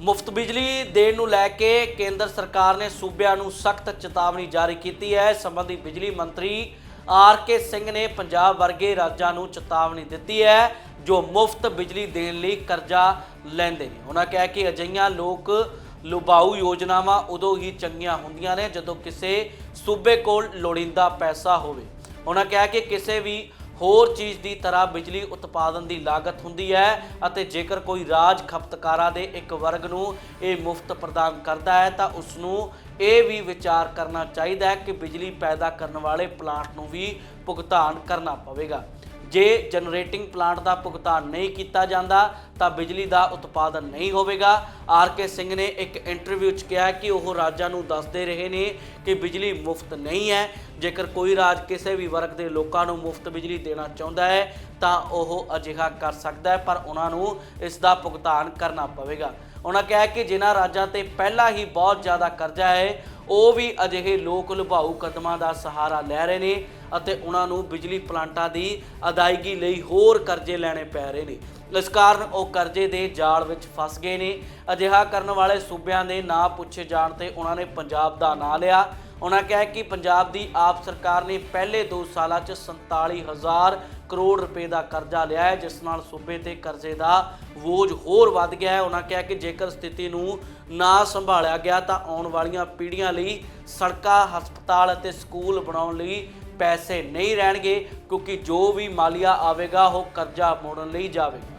ਮੁਫਤ ਬਿਜਲੀ ਦੇਣ ਨੂੰ ਲੈ ਕੇ ਕੇਂਦਰ ਸਰਕਾਰ ਨੇ ਸੂਬਿਆਂ ਨੂੰ ਸਖਤ ਚੇਤਾਵਨੀ ਜਾਰੀ ਕੀਤੀ ਹੈ। ਇਸ ਸੰਬੰਧੀ ਬਿਜਲੀ ਮੰਤਰੀ ਆਰ ਕੇ ਸਿੰਘ ਨੇ ਪੰਜਾਬ ਵਰਗੇ ਰਾਜਾਂ ਨੂੰ ਚੇਤਾਵਨੀ ਦਿੱਤੀ ਹੈ, ਜੋ ਮੁਫਤ ਬਿਜਲੀ ਦੇਣ ਲਈ ਕਰਜ਼ਾ ਲੈਂਦੇ ਨੇ। ਉਹਨਾਂ ਕਿਹਾ ਕਿ ਅਜਿਹੀਆਂ ਲੋਕ ਲੁਭਾਊ ਯੋਜਨਾਵਾਂ ਉਦੋਂ ਹੀ ਚੰਗੀਆਂ ਹੁੰਦੀਆਂ ਨੇ ਜਦੋਂ ਕਿਸੇ ਸੂਬੇ ਕੋਲ ਲੋੜੀਂਦਾ ਪੈਸਾ ਹੋਵੇ। ਉਹਨਾਂ ਕਿਹਾ ਕਿ ਕਿਸੇ ਵੀ ਹੋਰ ਚੀਜ਼ ਦੀ ਤਰ੍ਹਾਂ ਬਿਜਲੀ ਉਤਪਾਦਨ ਦੀ ਲਾਗਤ ਹੁੰਦੀ ਹੈ ਅਤੇ ਜੇਕਰ ਕੋਈ ਰਾਜ ਖਪਤਕਾਰਾਂ ਦੇ ਇੱਕ ਵਰਗ ਨੂੰ ਇਹ ਮੁਫਤ ਪ੍ਰਦਾਨ ਕਰਦਾ ਹੈ ਤਾਂ ਉਸ ਨੂੰ ਇਹ ਵੀ ਵਿਚਾਰ ਕਰਨਾ ਚਾਹੀਦਾ ਹੈ ਕਿ ਬਿਜਲੀ ਪੈਦਾ ਕਰਨ ਵਾਲੇ ਪਲਾਂਟ ਨੂੰ ਵੀ ਭੁਗਤਾਨ ਕਰਨਾ ਪਵੇਗਾ। ਜੇ ਜਨਰੇਟਿੰਗ ਪਲਾਂਟ ਦਾ ਭੁਗਤਾਨ ਨਹੀਂ ਕੀਤਾ ਜਾਂਦਾ, ਤਾਂ ਬਿਜਲੀ ਦਾ ਉਤਪਾਦਨ ਨਹੀਂ ਹੋਵੇਗਾ। ਆਰ ਕੇ ਸਿੰਘ ਨੇ ਇੱਕ ਇੰਟਰਵਿਊ 'ਚ ਕਿਹਾ ਕਿ ਉਹ ਰਾਜਾਂ ਨੂੰ ਦੱਸਦੇ ਰਹੇ ਨੇ ਕਿ ਬਿਜਲੀ ਮੁਫਤ ਨਹੀਂ ਹੈ। ਜੇਕਰ ਕੋਈ ਰਾਜ ਕਿਸੇ ਵੀ ਵਰਗ ਦੇ ਲੋਕਾਂ ਨੂੰ ਮੁਫਤ ਬਿਜਲੀ ਦੇਣਾ ਚਾਹੁੰਦਾ ਹੈ, ਤਾਂ ਉਹ ਅਜਿਹਾ ਕਰ ਸਕਦਾ ਹੈ, ਪਰ ਉਹਨਾਂ ਨੂੰ ਇਸ ਦਾ ਭੁਗਤਾਨ ਕਰਨਾ ਪਵੇਗਾ। ਉਹਨਾਂ ਕਿਹਾ ਕਿ ਜਿਨ੍ਹਾਂ ਰਾਜਾਂ ਤੇ ਪਹਿਲਾਂ ਹੀ ਬਹੁਤ ਜ਼ਿਆਦਾ ਕਰਜ਼ਾ ਹੈ ਉਹ ਵੀ ਅਜਿਹੇ ਲੋਕ ਲੁਭਾਊ ਕਦਮਾਂ ਦਾ ਸਹਾਰਾ ਲੈ ਰਹੇ ਨੇ ਅਤੇ ਉਹਨਾਂ ਨੂੰ ਬਿਜਲੀ ਪਲਾਂਟਾਂ ਦੀ ਅਦਾਇਗੀ ਲਈ ਹੋਰ ਕਰਜ਼ੇ ਲੈਣੇ ਪੈ ਰਹੇ ਨੇ। ਇਸ ਕਾਰਨ ਉਹ ਕਰਜ਼ੇ ਦੇ ਜਾਲ ਵਿੱਚ ਫਸ ਗਏ ਨੇ। ਅਜਿਹਾ ਕਰਨ ਵਾਲੇ ਸੂਬਿਆਂ ਦੇ ਨਾਂ ਪੁੱਛੇ ਜਾਣ ਤੇ ਉਹਨਾਂ ਨੇ ਪੰਜਾਬ ਦਾ ਨਾਂ ਲਿਆ। ਉਹਨਾਂ ਕਿਹਾ ਕਿ ਪੰਜਾਬ ਦੀ ਆਪ ਸਰਕਾਰ ਨੇ ਪਹਿਲੇ 2 ਸਾਲਾਂ 'ਚ 47000 ਕਰੋੜ ਰੁਪਏ ਦਾ ਕਰਜ਼ਾ ਲਿਆ ਹੈ, ਜਿਸ ਨਾਲ ਸੂਬੇ ਤੇ ਕਰਜ਼ੇ ਦਾ ਬੋਝ ਹੋਰ ਵੱਧ ਗਿਆ ਹੈ। ਉਹਨਾਂ ਕਿਹਾ ਕਿ ਜੇਕਰ ਸਥਿਤੀ ਨੂੰ ਨਾ ਸੰਭਾਲਿਆ ਗਿਆ ਤਾਂ ਆਉਣ ਵਾਲੀਆਂ ਪੀੜ੍ਹੀਆਂ ਲਈ ਸੜਕਾਂ, ਹਸਪਤਾਲ ਅਤੇ ਸਕੂਲ ਬਣਾਉਣ ਲਈ ਪੈਸੇ ਨਹੀਂ ਰਹਿਣਗੇ, ਕਿਉਂਕਿ ਜੋ ਵੀ ਮਾਲੀਆ ਆਵੇਗਾ, ਉਹ ਕਰਜ਼ਾ ਮੋੜਨ ਲਈ ਜਾਵੇਗਾ।